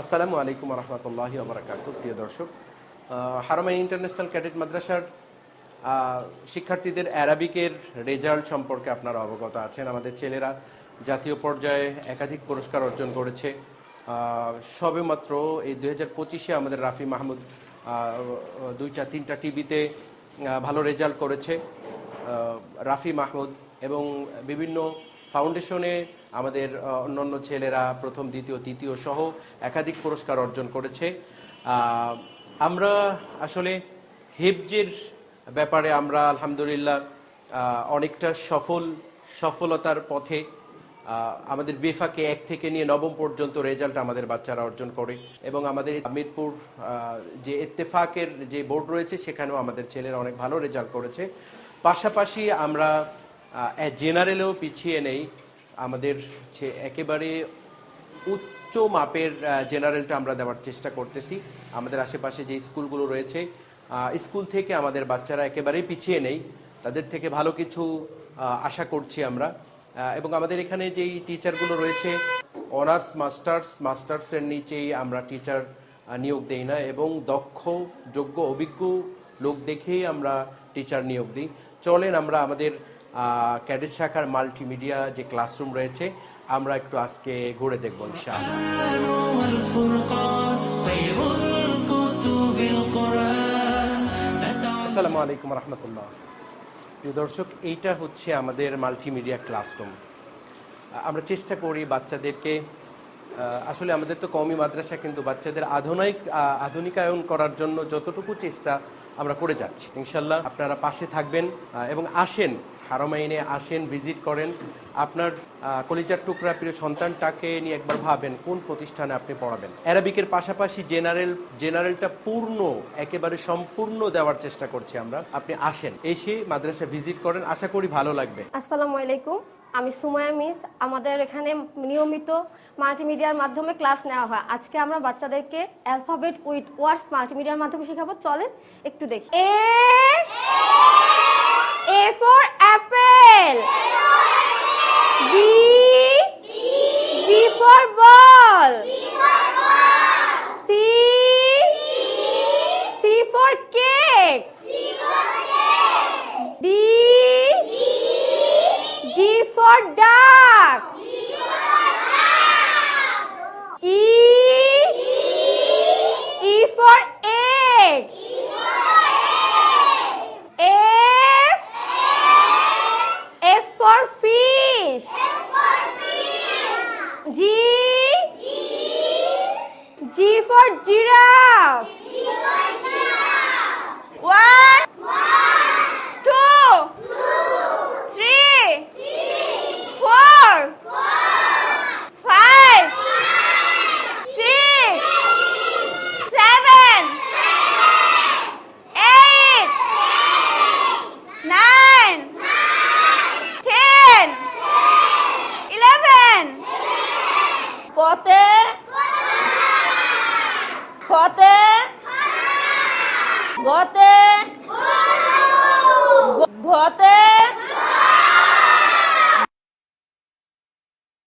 আসসালামু আলাইকুম রহমতুল্লাহি আবরাকাত প্রিয় দর্শক। হারমাই ইন্টারন্যাশনাল ক্যাডেট মাদ্রাসার শিক্ষার্থীদের অ্যারাবিকের রেজাল্ট সম্পর্কে আপনারা অবগত আছেন। আমাদের ছেলেরা জাতীয় পর্যায়ে একাধিক পুরস্কার অর্জন করেছে। আহ, সবেমাত্র এই দুই হাজার পঁচিশে আমাদের রাফি মাহমুদ দুইটা তিনটা টিভিতে ভালো রেজাল্ট করেছে। রাফি মাহমুদ এবং বিভিন্ন ফাউন্ডেশনে আমাদের অন্যান্য ছেলেরা প্রথম, দ্বিতীয়, তৃতীয় সহ একাধিক পুরস্কার অর্জন করেছে। আমরা আসলে হেবজের ব্যাপারে আমরা আলহামদুলিল্লাহ অনেকটা সফল, সফলতার পথে আমাদের বেফাকে এক থেকে নিয়ে নবম পর্যন্ত রেজাল্ট আমাদের বাচ্চারা অর্জন করে এবং আমাদের মিরপুর যে ইত্তেফাকের যে বোর্ড রয়েছে সেখানেও আমাদের ছেলেরা অনেক ভালো রেজাল্ট করেছে। পাশাপাশি আমরা জেনারেলেও পিছিয়ে নেই। আমাদের ছে- একেবারে উচ্চ মাপের জেনারেলটা আমরা দেওয়ার চেষ্টা করতেছি। আমাদের আশেপাশে যে স্কুলগুলো রয়েছে স্কুল থেকে আমাদের বাচ্চারা একেবারেই পিছিয়ে নেই। তাদের থেকে ভালো কিছু আশা করছি আমরা। এবং আমাদের এখানে যেই টিচারগুলো রয়েছে অনার্স মাস্টার্স মাস্টার্সের নিচেই আমরা টিচার নিয়োগ দেই না এবং দক্ষ, যোগ্য, অভিজ্ঞ লোক দেখেই আমরা টিচার নিয়োগ দিই। চলেন আমরা আমাদের ক্যাডেট শাখার মাল্টিমিডিয়া যে ক্লাসরুম রয়েছে, আমরা একটু আজকে ঘুরে দেখব আসসালামু আলাইকুম রহমতুল্লাহ। প্রিয় দর্শক, এইটা হচ্ছে আমাদের মাল্টিমিডিয়া ক্লাসরুম। আমরা চেষ্টা করি বাচ্চাদেরকে আসলে আমাদের তো কমই মাদ্রাসা, কিন্তু বাচ্চাদের আধুনিক আধুনিকায়ন করার জন্য যতটুকু চেষ্টা আমরা করে যাচ্ছি। ইনশাল্লাহ আপনারা পাশে থাকবেন এবং আসেন হারমাইনে আসেন, ভিজিট করেন। আপনার কলিজার টুকরা প্রিয় সন্তানটাকে নিয়ে একবার ভাবেন, কোন প্রতিষ্ঠানে আপনি পড়াবেন? অ্যারাবিকের পাশাপাশি জেনারেল, জেনারেলটা পূর্ণ, একেবারে সম্পূর্ণ দেওয়ার চেষ্টা করছি আমরা। আপনি আসেন, এসে মাদ্রাসা ভিজিট করেন, আশা করি ভালো লাগবে। আসসালামু আলাইকুম, আমি সুমায়া মিস। আমাদের এখানে নিয়মিত মাল্টিমিডিয়ার মাধ্যমে ক্লাস নেওয়া হয়। আজকে আমরা বাচ্চাদেরকে অ্যালফাবেট উইথ ওয়ার্ডস মাল্টিমিডিয়ার মাধ্যমে শেখাবো। চলেন, একটু দেখি। A A for apple B B for ball C C for cake D D for duck. E. E for G for giraffe. One. Two. Three. Four. Five. Six. Seven. Eight. Nine. Ten. Eleven. কতে কতে গতে।